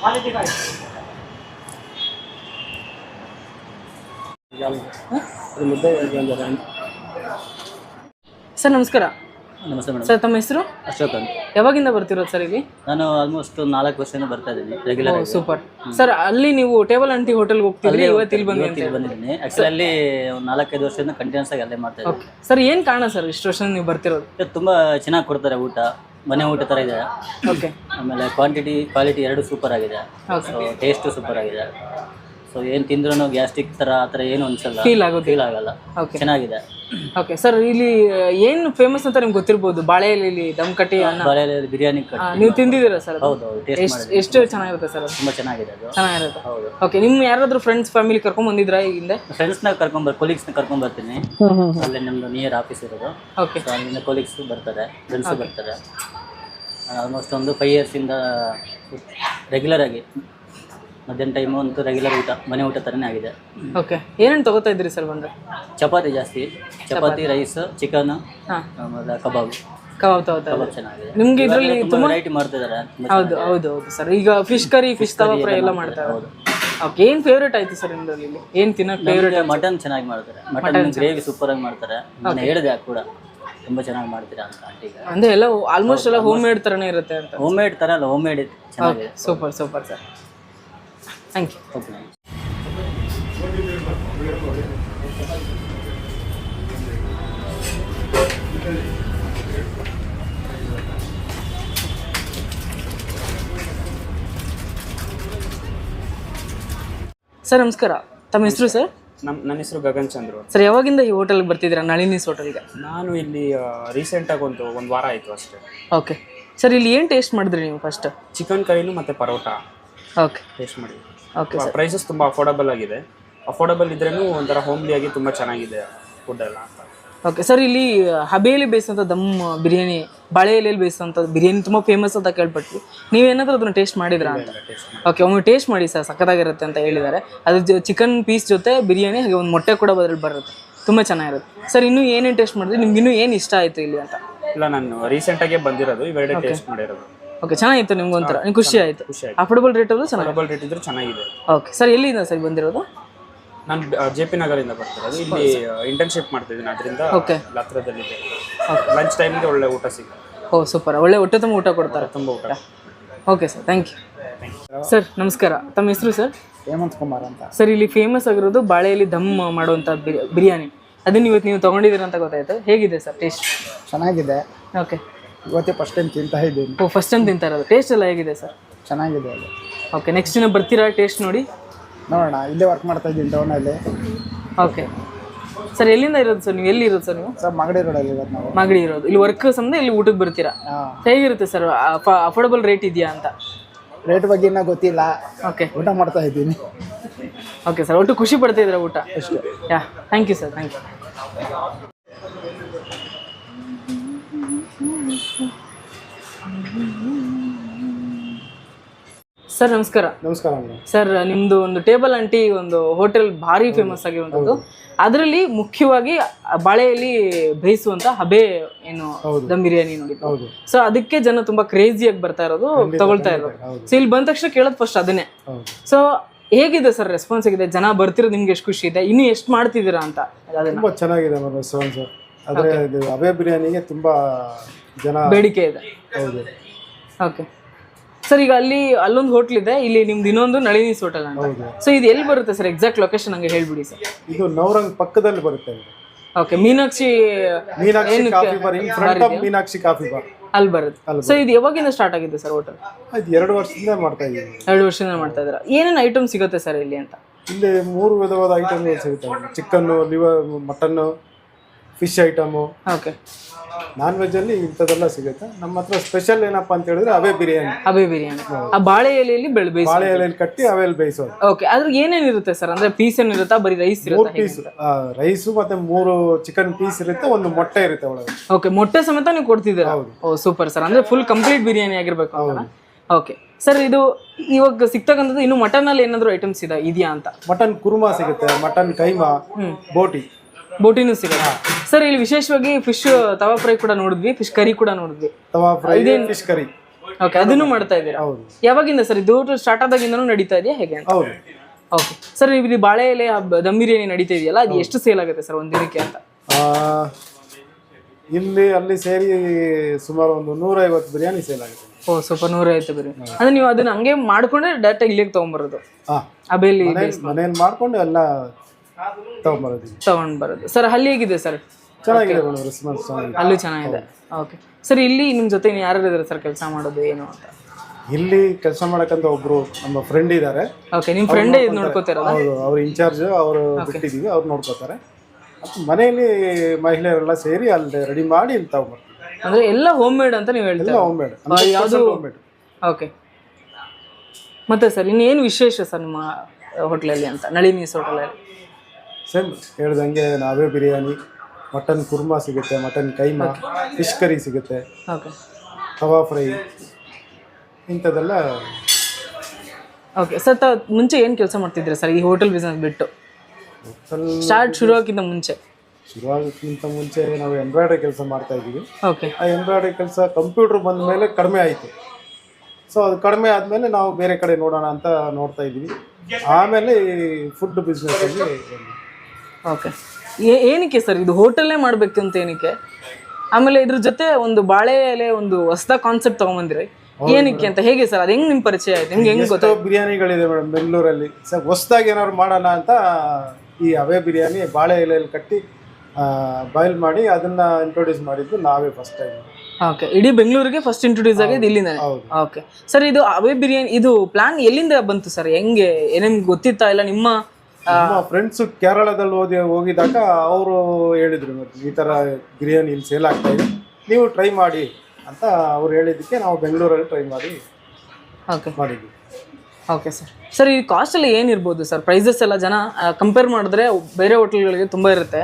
あれでかい。やる。え？これも大事なんじゃない？ಸರ್ ನಮಸ್ಕಾರ. ನಮಸ್ತೆ madam. Sir ತಮ್ಮ ಹೆಸರು? ಅಶೋಕ್ ಅಂತ. ಯಾವಾಗಿಂದ ಬರ್ತಿರೋದು ಸರ್ ಇಲ್ಲಿ? ನಾನು ಆಲ್ಮೋಸ್ಟ್ ನಾಲ್ಕು ವರ್ಷದಿಂದ ಬರ್ತಾ ಇದ್ದೀನಿ ರೆಗ್ಯುಲರ್ ಆಗಿ. ಸೂಪರ್. ಸರ್ ಅಲ್ಲಿ ನೀವು ಟೇಬಲ್ ಅಂಟಿ ಹೋಟೆಲ್ ಹೋಗ್ತಿದ್ರಿ ಇವತ್ತು ಇಲ್ಲಿ ಅಂತ ಬಂದಿದ್ದೀನಿ. ಆಕ್ಚುಲಿ ಅಲ್ಲಿ ಒಂದು ನಾಲ್ಕೈದು ವರ್ಷದಿಂದ ಕಂಟಿನ್ಯೂಸ್ ಆಗಿ ಅಲ್ಲೇ ಮಾಡ್ತಾ ಇದ್ದೀನಿ. ಸರ್ ಏನು ಕಾರಣ ಸರ್ ಇಷ್ಟು ವರ್ಷ ನೀವು ಬರ್ತಿರೋದು? ಸರ್ ತುಂಬಾ ಚೆನ್ನಾಗಿ ಕೊಡ್ತಾರೆ ಊಟ ಮನೆ ಊಟ ಥರ ಇದೆ. ಓಕೆ. ಆಮೇಲೆ ಕ್ವಾಂಟಿಟಿ ಕ್ವಾಲಿಟಿ ಎರಡು ಸೂಪರ್ ಆಗಿದೆ. ಟೇಸ್ಟು ಸೂಪರ್ ಆಗಿದೆ. ಸೊ ಏನು ತಿಂದ್ರೂ ಗ್ಯಾಸ್ಟ್ರಿಕ್ ಥರ ಆ ಥರ ಏನು ಅನ್ಸಲ್ಲ. ಫೀಲ್ ಆಗೋದು ಫೀಲ್ ಆಗಲ್ಲ. ಓಕೆ ಚೆನ್ನಾಗಿದೆ. ಓಕೆ ಸರ್ ಇಲ್ಲಿ ಏನು ಫೇಮಸ್ ಅಂತ ನಿಮ್ಗೆ ಗೊತ್ತಿರ್ಬೋದು? ಬಾಳೆ ಎಲೆಲಿ ದಮ್ ಕಟ್ಟಿ ಅನ್ನ? ಬಾಳೆಲೆ ಬಿರಿಯಾನಿ ಆ, ಕಟ್ ನೀವು ತಿಂದಿದ್ದೀರಾ ಸರ್ ಹೌದು ಹೌದು ಎಷ್ಟು ಚೆನ್ನಾಗಿರುತ್ತೆ ಸರ್ ಅದು? ತುಂಬ ಚೆನ್ನಾಗಿದೆ ಅದು. ಚೆನ್ನಾಗಿರುತ್ತೆ. ಹೌದು. ಓಕೆ ನಿಮ್ಮ ಯಾರಾದ್ರೂ ಫ್ರೆಂಡ್ಸ್ ಫ್ಯಾಮಿಲಿ ಕರ್ಕೊಂಡ್ ಬಂದಿದ್ರಾ ಈಗ ಹಿಂದೆ? ಫ್ರೆಂಡ್ಸ್ನ ಕರ್ಕೊಂಬರ್ ಕೊಲೀಗ್ಸ್ನ ಕರ್ಕೊಂಬರ್ತೀನಿ ಅಲ್ಲೇ ನಮ್ಮದು ನಿಯರ್ ಆಫೀಸ್ ಇರೋದು. ಓಕೆ ಸೊ ಅಲ್ಲಿಂದ ಕೊಲೀಗ್ಸ್ ಬರ್ತಾರೆ ಫ್ರೆಂಡ್ಸ್ ಬರ್ತಾರೆ. ಆಲ್ಮೋಸ್ಟ್ ಒಂದು ಫೈವ್ ಇಯರ್ಸಿಂದ ರೆಗ್ಯುಲರ್ ಆಗಿ. ಮಧ್ಯಾಹ್ನ ಟೈಮು ಅಂತೂ ರೆಗ್ಯುಲರ್ ಊಟ ಮನೆ ಊಟ ಥರನೇ ಆಗಿದೆ. ಓಕೆ ಏನೇನು ತಗೋತಾ ಇದ್ರಿ ಸರ್ ಬಂದು? ಚಪಾತಿ ಜಾಸ್ತಿ. ಚಪಾತಿ ರೈಸ್ ಚಿಕನ್ ಹಾಂ. ಆಮೇಲೆ ಕಬಾಬ್. ಕಬಾಬ್ ತಗೋತಾ ಕಬಾಬ್ ಚೆನ್ನಾಗಿದೆ. ನಿಮ್ಗೆ ಇದ್ರಲ್ಲಿ ತುಂಬ ವೆರೈಟಿ ಮಾಡ್ತಿದ್ದಾರೆ ತುಂಬ ಹೌದು ಹೌದು ಹೌದು ಸರ್. ಈಗ fish curry fish tawa fry ಎಲ್ಲ ಮಾಡ್ತಾರೆ. ಹೌದು. ಓಕೆ ಏನು ಫೇವ್ರೇಟ್ ಆಯ್ತು ಸರ್ ನಿಮ್ದ್ರಲ್ಲಿ ಇಲ್ಲಿ ಏನು ತಿನ್ನೋ ಫೇವ್ರೇಟ್ ಮಟನ್ ಚೆನ್ನಾಗಿ ಮಾಡ್ತಾರೆ. ಮಟನ್ ಗ್ರೇವಿ ಸೂಪರ್ ಆಗಿ ಮಾಡ್ತಾರೆ. ನಾನು ಹೇಳಿದೆ ಕೂಡ. ತುಂಬ ಚೆನ್ನಾಗಿ ಮಾಡ್ತೀರಾ ಅಂತ ಆಂಟಿಗೆ ಅಂದ್ರೆ ಎಲ್ಲ ಆಲ್ಮೋಸ್ಟ್ ಎಲ್ಲ ಹೋಮ್ ಮೇಡ್ ಥರನೇ ಇರುತ್ತೆ ಅಂತ ಹೋಮ್ ಮೇಡ್ ಥರ ಅಲ್ಲ ಹೋಮ್ ಮೇಡ್ ಚೆನ್ನಾಗಿದೆ. Super super sir thank you okay sir ನಮಸ್ಕಾರ. ತಮ್ಮ ಹೆಸರು ಸರ್? ನಮ್ಮ ನನ್ನ ಹೆಸರು ಗಗನ್ ಚಂದ್ರು ಸರ್ ಯಾವಾಗಿಂದ ಈ ಹೋಟೆಲ್ಗೆ ಬರ್ತಿದ್ದೀರಾ? ನಳಿನೀಸ್ ಹೋಟೆಲ್ಗೆ ನಾನು ಇಲ್ಲಿ ರೀಸೆಂಟಾಗಿ ಒಂದು ಒಂದು ವಾರ ಆಯಿತು ಅಷ್ಟೇ. ಓಕೆ ಸರ್ ಇಲ್ಲಿ ಏನು ಟೇಸ್ಟ್ ಮಾಡಿದ್ರಿ ನೀವು ಫಸ್ಟ್ ಚಿಕನ್ ಕರಿನು ಮತ್ತು ಪರೋಟ. ಓಕೆ ಟೇಸ್ಟ್ ಮಾಡಿ ಓಕೆ ಸರ್ ಪ್ರೈಸಸ್ ತುಂಬ ಅಫೋರ್ಡಬಲ್ ಆಗಿದೆ. ಅಫೋರ್ಡಬಲ್ ಇದ್ರೇನು ಒಂಥರ ಹೋಮ್ಲಿ ಆಗಿ ತುಂಬ ಚೆನ್ನಾಗಿದೆ ಫುಡ್ ಎಲ್ಲ ಓಕೆ ಸರ್ ಇಲ್ಲಿ ಹಬೇಲಿ ಬೇಯಿಸೋಂಥ ದಮ್ ಬಿರಿಯಾನಿ ಬಾಳೆ ಎಲೆಯಲ್ಲಿ ಬೇಯಿಸೋಂಥ ಬಿರಿಯಾನಿ ತುಂಬ ಫೇಮಸ್ ಅಂತ ಕೇಳ್ಪಟ್ವಿ. ನೀವೇನಾದರೂ ಅದನ್ನ ಟೇಸ್ಟ್ ಮಾಡಿದ್ರಾ ಅಂತ? ಓಕೆ ಒಮ್ಮೆ ಟೇಸ್ಟ್ ಮಾಡಿ ಸರ್ ಸಖತ್ತಾಗಿರುತ್ತೆ ಅಂತ ಹೇಳಿದ್ದಾರೆ. ಅದು ಚಿಕನ್ ಪೀಸ್ ಜೊತೆ ಬಿರಿಯಾನಿ ಹಾಗೆ ಒಂದು ಮೊಟ್ಟೆ ಕೂಡ ಅದ್ರಲ್ಲಿ ಬರುತ್ತೆ. ತುಂಬ ಚೆನ್ನಾಗಿರುತ್ತೆ. ಸರ್ ಇನ್ನೂ ಏನೇನು ಟೇಸ್ಟ್ ಮಾಡಿದ್ರಿ? ನಿಮ್ಗೆ ಇನ್ನೂ ಏನು ಇಷ್ಟ ಆಯಿತು ಇಲ್ಲಿ ಅಂತ? ಇಲ್ಲ ನಾನು ರೀಸೆಂಟಾಗೆ ಬಂದಿರೋದು ಇವೆರಡೇ ಟೇಸ್ಟ್ ಮಾಡಿರೋದು. ಓಕೆ ಚೆನ್ನಾಗಿತ್ತು ನಿಮ್ಗೆ ಒಂಥರ ನಿಮ್ಗೆ ಖುಷಿ ಆಯಿತು. ಖುಷಿ ಆಯ್ತು. ಅಫೋರ್ಡಬಲ್ ರೇಟಲ್ಲೂ ಚೆನ್ನಾಗಿ? ಡಬಲ್ ರೇಟ್ ಇದ್ರೆ ಚೆನ್ನಾಗಿದೆ. ಓಕೆ ಸರ್ ಎಲ್ಲಿಂದ ಸರ್ ಬಂದಿರೋದು? ನಾನು ಜೆ ಪಿ ನಗರಿಂದ ಬರ್ತಿರೋದು. ಇಲ್ಲಿ ಇಂಟರ್ನ್ಶಿಪ್ ಮಾಡ್ತಿದ್ದೀನಿ. ಅದರಿಂದ ಓಕೆ ಲತ್ರದಲ್ಲಿ ಹತ್ರದಲ್ಲಿದೆ ಲಂಚ್ ಟೈಮ್ಗೆ ಒಳ್ಳೆ ಊಟ ಸಿಗುತ್ತೆ. ಓ ಸೂಪರ್ ಒಳ್ಳೆ ಹೊಟ್ಟೆ ತುಂಬ ಊಟ ಕೊಡ್ತಾರೆ. ತುಂಬ ಊಟ. Okay sir thank you sir ನಮಸ್ಕಾರ. ತಮ್ಮ ಹೆಸರು ಸರ್ ಹೇಮಂತ್ ಕುಮಾರ್ ಅಂತ. ಸರ್ ಇಲ್ಲಿ ಫೇಮಸ್ ಆಗಿರೋದು ಬಾಳೆಯಲ್ಲಿ ದಮ್ ಮಾಡುವಂಥ ಬಿರಿ ಬಿರಿಯಾನಿ. ಅದನ್ನ ಇವತ್ತು ನೀವು ತೊಗೊಂಡಿದ್ದೀರ ಅಂತ ಗೊತ್ತಾಯ್ತು. ಹೇಗಿದೆ ಸರ್ ಟೇಸ್ಟ್ ಚೆನ್ನಾಗಿದೆ. ಓಕೆ ಇವತ್ತೇ ಫಸ್ಟ್ ಟೈಮ್ ತಿಂತಾ ಇದ್ದೀನಿ. ಓ ಫಸ್ಟ್ ಟೈಮ್ ತಿಂತಾ ಇರೋದು. ಟೇಸ್ಟ್ ಎಲ್ಲ ಹೇಗಿದೆ ಸರ್ ಚೆನ್ನಾಗಿದೆ ಅದು. ಓಕೆ ನೆಕ್ಸ್ಟ್ ದಿನ ಬರ್ತೀರಾ ಟೇಸ್ಟ್ ನೋಡಿ? ನೋಡೋಣ ಇಲ್ಲೇ ವರ್ಕ್ ಮಾಡ್ತಾ ಇದ್ದೀನಿ ಟೌನಲ್ಲಿ ಓಕೆ ಸರ್ ಎಲ್ಲಿಂದ ಇರೋದು ಸರ್ ನೀವು ಎಲ್ಲಿ ಇರೋದು ಸರ್ ನೀವು? ಸರ್ ಮಾಗಡಿ ರೋಡಲ್ಲಿ ಇರೋದು ನಾವು. ಮಾಗಡಿ ಇರೋದು. ಇಲ್ಲಿ ವರ್ಕ್ ಸಂದ ಇಲ್ಲಿ ಊಟಕ್ಕೆ ಬರ್ತೀರಾ? ಹಾಂ. ಹೇಗಿರುತ್ತೆ ಸರ್ ಅಫೋರ್ಡಬಲ್ ರೇಟ್ ಇದೆಯಾ ಅಂತ? ರೇಟ್ ಬಗ್ಗೆ ಇನ್ನೂ ಗೊತ್ತಿಲ್ಲ. ಓಕೆ ಊಟ ಮಾಡ್ತಾ ಇದ್ದೀನಿ. ಓಕೆ ಸರ್ ಒಟ್ಟು ಖುಷಿ ಪಡ್ತಾ ಇದ್ದೀರಾ ಊಟ? Yeah thank you sir thank you sir ನಮಸ್ಕಾರ. ನಮಸ್ಕಾರ ಸರ್ ನಿಮ್ದು ಒಂದು ಟೇಬಲ್ ಅಂಟಿ ಒಂದು ಹೋಟೆಲ್ ಭಾರಿ ಫೇಮಸ್ ಆಗಿರುವಂಥದ್ದು ಅದರಲ್ಲಿ ಮುಖ್ಯವಾಗಿ ಬಾಳೆಯಲ್ಲಿ ಬೇಯಿಸುವಂತ ಹಬೆ ಏನು ದಮ್ ಬಿರಿಯಾನಿ ನೋಡಿ ಸೊ ಅದಕ್ಕೆ ಜನ ತುಂಬಾ ಕ್ರೇಜಿಯಾಗಿ ಬರ್ತಾ ಇರೋದು ತಗೊಳ್ತಾ ಇರೋದು. ಸೊ ಇಲ್ಲಿ ಬಂದ ತಕ್ಷಣ ಕೇಳೋದು ಫಸ್ಟ್ ಅದನ್ನೇ. ಸೊ ಹೇಗಿದೆ ಸರ್ ರೆಸ್ಪಾನ್ಸ್ ಆಗಿದೆ ಜನ ಬರ್ತಿರೋದು ನಿಮ್ಗೆ ಎಷ್ಟು ಖುಷಿ ಇದೆ? ಇನ್ನು ಎಷ್ಟು ಮಾಡ್ತಿದ್ದೀರಾ ಅಂತ ತುಂಬ ಚೆನ್ನಾಗಿದೆ ರೆಸ್ಪಾನ್ಸ್ ಆದರೆ ಅಬೆ ಬಿರಿಯಾನಿಗೆ ತುಂಬ ಜನ ಬೇಡಿಕೆ ಇದೆ. ಹೌದು. ಓಕೆ ಸರ್ ಈಗ ಅಲ್ಲಿ ಅಲ್ಲೊಂದು ಹೋಟ್ಲ್ ಇದೆ ಇಲ್ಲಿ ನಿಮ್ದು ಇನ್ನೊಂದು ನಳಿನೀಸ್ ಹೋಟೆಲ್ ಅಂತ. ಹೌದು. ಸೊ ಇದು ಎಲ್ಲಿ ಬರುತ್ತೆ ಸರ್ ಎಕ್ಸಾಕ್ಟ್ ಲೊಕೇಶನ್ ಹಂಗೆ ಹೇಳ್ಬಿಡಿ ಸರ್ ಇದು ನವರಂಗ್ ಪಕ್ಕದಲ್ಲಿ ಬರುತ್ತೆ ಇದು. Okay Meenakshi Meenakshi coffee bar in front of Meenakshi coffee bar ಅಲ್ಲಿ ಬರುತ್ತೆ. ಸೊ ಇದು ಯಾವಾಗಿಂದ ಸ್ಟಾರ್ಟ್ ಆಗಿದೆ ಸರ್ ಹೋಟೆಲ್ ಇದು ಎರಡು ವರ್ಷದಿಂದ ಮಾಡ್ತಾ ಇದ್ದೀವಿ. ಎರಡು ವರ್ಷದಿಂದ ಮಾಡ್ತಾ ಇದ್ದೀರಾ? ಏನೇನು ಐಟಮ್ ಸಿಗುತ್ತೆ ಸರ್ ಇಲ್ಲಿ ಅಂತ? ಇಲ್ಲಿ ಮೂರು ವಿಧವಾದ ಐಟಮ್ಗಳು ಸಿಗುತ್ತೆ. Chicken liver mutton fish item okay non ವೆಜ್ಜಲ್ಲಿ ಇಂಥದ್ದೆಲ್ಲ ಸಿಗುತ್ತೆ. ನಮ್ಮ ಹತ್ರ ಸ್ಪೆಷಲ್ ಏನಪ್ಪ ಅಂತ ಹೇಳಿದ್ರೆ ಅವೇ ಬಿರಿಯಾನಿ. ಅವೇ ಬಿರಿಯಾನಿ. ಆ ಬಾಳೆ ಎಲೆಯಲ್ಲಿ ಬೆಳೆ ಬೇಯಿಸಿ ಬಾಳೆ ಎಲೆಯಲ್ಲಿ ಕಟ್ಟಿ ಅವೆಲ್ಲಿ ಬೇಯಿಸೋದು. ಓಕೆ ಅದ್ರ ಏನೇನಿರುತ್ತೆ ಸರ್? ಅಂದ್ರೆ ಪೀಸ್ ಏನಿರುತ್ತಾ ಬರೀ ರೈಸ್ ಮೂರು ಇರುತ್ತೆ ಪೀಸ್ ರೈಸ್ ಮತ್ತೆ ಮೂರು ಚಿಕನ್ ಪೀಸ್ ಇರುತ್ತೆ ಒಂದು ಮೊಟ್ಟೆ ಇರುತ್ತೆ ಒಳಗೆ ಓಕೆ ಮೊಟ್ಟೆ ಸಮೇತ ನೀವು ಕೊಡ್ತಿದ್ದೀರಾ? ಓ ಸೂಪರ್ ಸರ್ ಅಂದ್ರೆ ಫುಲ್ ಕಂಪ್ಲೀಟ್ ಬಿರಿಯಾನಿ ಆಗಿರ್ಬೇಕು ಅಂತ ಓಕೆ ಸರ್ ಇದು ಇವಾಗ ಸಿಗ್ತಕ್ಕಂಥದ್ದು ಇನ್ನು ಮಟನ್ ಅಲ್ಲಿ ಏನಾದ್ರು ಐಟಮ್ಸ್ ಇದೆ ಇದೆಯಾ ಅಂತ? ಮಟನ್ ಕುರ್ಮಾ ಸಿಗುತ್ತೆ ಮಟನ್ ಕೈಮಾ ಬೋಟಿ. ಬೋಟಿನೂ ಸಿಗಲ್ಲ. ಸರ್ ಇಲ್ಲಿ ವಿಶೇಷವಾಗಿ ಫಿಶ್ ತವಾ ಫ್ರೈ ಕೂಡ ನೋಡಿದ್ವಿ ಫಿಶ್ ಕರಿ ಕೂಡ ನೋಡಿದ್ವಿ. Tawa fry fish curry okay ಅದನ್ನು ಮಾಡ್ತಾ ಇದ್ದೀರಾ? ಹೌದು. ಯಾವಾಗಿಂದ ಸರ್ ಇದು ಸ್ಟಾರ್ಟ್ ಆದಾಗಿಂದನೂ ನಡೀತಾ ಇದೆಯಾ ಹೇಗೆ ಹೌದು. ಓಕೆ ಸರ್ ನೀವು ಇದು ಬಾಳೆ ಎಲೆ ದಮ್ ಬಿರಿಯಾನಿ ನಡೀತಾ ಇದೆಯಲ್ಲ ಅದು ಎಷ್ಟು ಸೇಲ್ ಆಗುತ್ತೆ ಸರ್ ಒಂದು ದಿನಕ್ಕೆ ಅಂತ? ಇಲ್ಲಿ ಅಲ್ಲಿ ಸೇರಿ ಸುಮಾರು ಒಂದು ನೂರೈವತ್ತು ಬಿರಿಯಾನಿ ಸೇಲ್ ಆಗುತ್ತೆ. ಓ ಸ್ವಲ್ಪ ನೂರೈವತ್ತು ಬಿರಿಯಾನಿ. ಅಂದ್ರೆ ನೀವು ಅದನ್ನ ಹಂಗೆ ಮಾಡ್ಕೊಂಡ್ರೆ ಡೈರೆಕ್ಟ್ ಇಲ್ಲಿಗೆ ತಗೊಂಡ್ಬರೋದು ಆ ಮನೇಲಿ ಮಾಡ್ಕೊಂಡು ಎಲ್ಲ ತಗೊಂಬರೋದು ತಗೊಂಡ್ ಬರೋದು. ಸರ್ ಅಲ್ಲಿ ಹೇಗಿದೆ ಸರ್? ಚೆನ್ನಾಗಿದೆ ಮೇಡಮ್ ರೆಸ್ಪಾನ್ಸ್ ಚೆನ್ನಾಗಿದೆ. ಅಲ್ಲೂ ಚೆನ್ನಾಗಿದೆ. ಓಕೆ ಸರ್ ಇಲ್ಲಿ ನಿಮ್ಮ ಜೊತೆ ಇನ್ನು ಯಾರು ಇದ್ದಾರೆ ಸರ್ ಕೆಲಸ ಮಾಡೋದು ಏನು ಅಂತ? ಇಲ್ಲಿ ಕೆಲಸ ಮಾಡಕ್ಕಂತ ಒಬ್ರು ನಮ್ಮ ಫ್ರೆಂಡ್ ಇದ್ದಾರೆ ಓಕೆ ನಿಮ್ಮ ಫ್ರೆಂಡೇ ಇದು ನೋಡ್ಕೋತಿರೋದು ಹೌದು ಅವ್ರ ಇನ್ಚಾರ್ಜ್ ಅವರು ಬಿಟ್ಟಿದ್ದೀವಿ ಅವ್ರು ನೋಡ್ಕೋತಾರೆ. ಮತ್ತು ಮನೆಯಲ್ಲಿ ಮಹಿಳೆಯರೆಲ್ಲ ಸೇರಿ ಅಲ್ಲಿ ರೆಡಿ ಮಾಡಿ ಇಲ್ಲಿ ಅಂದ್ರೆ ಎಲ್ಲ ಹೋಮ್ ಮೇಡ್ ಅಂತ ನೀವು ಹೇಳ್ತೀರಾ? ಎಲ್ಲ ಹೋಮ್ ಮೇಡ್ ಯಾವುದು ಹೋಮ್ ಮೇಡ್ ಓಕೆ ಮತ್ತೆ ಸರ್ ಇನ್ನೇನು ವಿಶೇಷ ಸರ್ ನಿಮ್ಮ ಹೋಟ್ಲಲ್ಲಿ ಅಂತ ನಳಿನೀಸ್ ಹೋಟೆಲಲ್ಲಿ ಸೇಮ್ ಹೇಳ್ದಂಗೆ ನಾವೇ ಬಿರಿಯಾನಿ ಮಟನ್ ಕುರ್ಮಾ ಸಿಗುತ್ತೆ ಮಟನ್ ಕೈಮಾ ಫಿಶ್ ಕರಿ ಸಿಗುತ್ತೆ. ಓಕೆ ತವಾ ಫ್ರೈ ಇಂಥದ್ದೆಲ್ಲ. ಓಕೆ ಸರ್ ತ ಮುಂಚೆ ಏನು ಕೆಲಸ ಮಾಡ್ತಿದ್ದೀರಾ ಸರ್? ಈ ಹೋಟೆಲ್ ಬಿಸ್ನೆಸ್ ಬಿಟ್ಟು? ಸ್ವಲ್ಪ ಸ್ಟಾರ್ಟ್ ಶುರುವಾಗಿಂತ ಮುಂಚೆ. ಶುರುವಾಗಕ್ಕಿಂತ ಮುಂಚೆ ನಾವು ಎಂಬ್ರಾಯ್ಡ್ರಿ ಕೆಲಸ ಮಾಡ್ತಾ ಇದ್ದೀವಿ. ಓಕೆ ಆ ಎಂಬ್ರಾಯ್ಡ್ರಿ ಕೆಲಸ ಕಂಪ್ಯೂಟರ್ ಬಂದ ಮೇಲೆ ಕಡಿಮೆ ಆಯಿತು. ಸೊ ಅದು ಕಡಿಮೆ ಆದಮೇಲೆ ನಾವು ಬೇರೆ ಕಡೆ ನೋಡೋಣ ಅಂತ ನೋಡ್ತಾ ಇದ್ದೀವಿ. ಆಮೇಲೆ ಈ ಫುಡ್ ಬಿಸ್ನೆಸ್ಸಲ್ಲಿ ಓಕೆ. ಏನಕ್ಕೆ ಸರ್? ಇದು ಹೋಟೆಲ್ನೇ ಮಾಡಬೇಕು ಅಂತ ಏನಕ್ಕೆ? ಆಮೇಲೆ ಇದ್ರ ಜೊತೆ ಒಂದು ಬಾಳೆ ಎಲೆ ಒಂದು ಹೊಸದ ಕಾನ್ಸೆಪ್ಟ್ ತಗೊಂಬಂದಿರಿ. ಏನಕ್ಕೆ ಅಂತ? ಹೇಗೆ ಸರ್? ಅದು ಹೆಂಗ್ ನಿಮ್ಮ ಪರಿಚಯ ಆಯ್ತು? ನಿಮ್ಗೆ ಹೆಂಗ್ ಗೊತ್ತು ಬಿರಿಯಾನಿಗಳಿದೆ ಮೇಡಮ್ ಬೆಂಗಳೂರಲ್ಲಿ. ಸರ್ ಹೊಸ್ದಾಗಿ ಏನಾದ್ರು ಮಾಡೋಣ ಅಂತ ಈ ಅವೇ ಬಿರಿಯಾನಿ ಬಾಳೆ ಎಲೆಯಲ್ಲಿ ಕಟ್ಟಿ ಬಾಯ್ಲ್ ಮಾಡಿ ಅದನ್ನ ಇಂಟ್ರೊಡ್ಯೂಸ್ ಮಾಡಿದ್ದು ನಾವೇ ಫಸ್ಟ್ ಟೈಮ್ ಓಕೆ. ಇಡೀ ಬೆಂಗಳೂರಿಗೆ ಫಸ್ಟ್ ಇಂಟ್ರೊಡ್ಯೂಸ್ ಆಗಿದ್ದು ಇಲ್ಲಿಂದ. ಓಕೆ. ಸರ್ ಇದು ಅವೇ ಬಿರಿಯಾನಿ ಇದು ಪ್ಲಾನ್ ಎಲ್ಲಿಂದ ಬಂತು ಸರ್? ಹೆಂಗೆ? ನಿಮ್ಗೆ ಗೊತ್ತಿತ್ತಾ ಇಲ್ಲ? ನಿಮ್ಮ ನಮ್ಮ ಫ್ರೆಂಡ್ಸ್ ಕೇರಳದಲ್ಲಿ ಓದಿ ಹೋಗಿದಾಗ ಅವರು ಹೇಳಿದ್ರು ಮತ್ತೆ ಈ ಥರ ಬಿರಿಯಾನಿ ಇಲ್ಲಿ ಸೇಲ್ ಆಗ್ತಾ ಇದೆ. ನೀವು ಟ್ರೈ ಮಾಡಿ ಅಂತ ಅವ್ರು ಹೇಳಿದ್ದಕ್ಕೆ ನಾವು ಬೆಂಗಳೂರಲ್ಲಿ ಟ್ರೈ ಮಾಡಿ ಓಕೆ ಮಾಡಿದ್ವಿ. ಓಕೆ ಸರ್ ಸರ್ ಈ ಕಾಸ್ಟ್ ಎಲ್ಲ ಏನಿರ್ಬೋದು ಸರ್ ಪ್ರೈಸಸ್ ಎಲ್ಲ ಜನ ಕಂಪೇರ್ ಮಾಡಿದ್ರೆ ಬೇರೆ ಹೋಟೆಲ್ಗಳಿಗೆ ತುಂಬ ಇರುತ್ತೆ.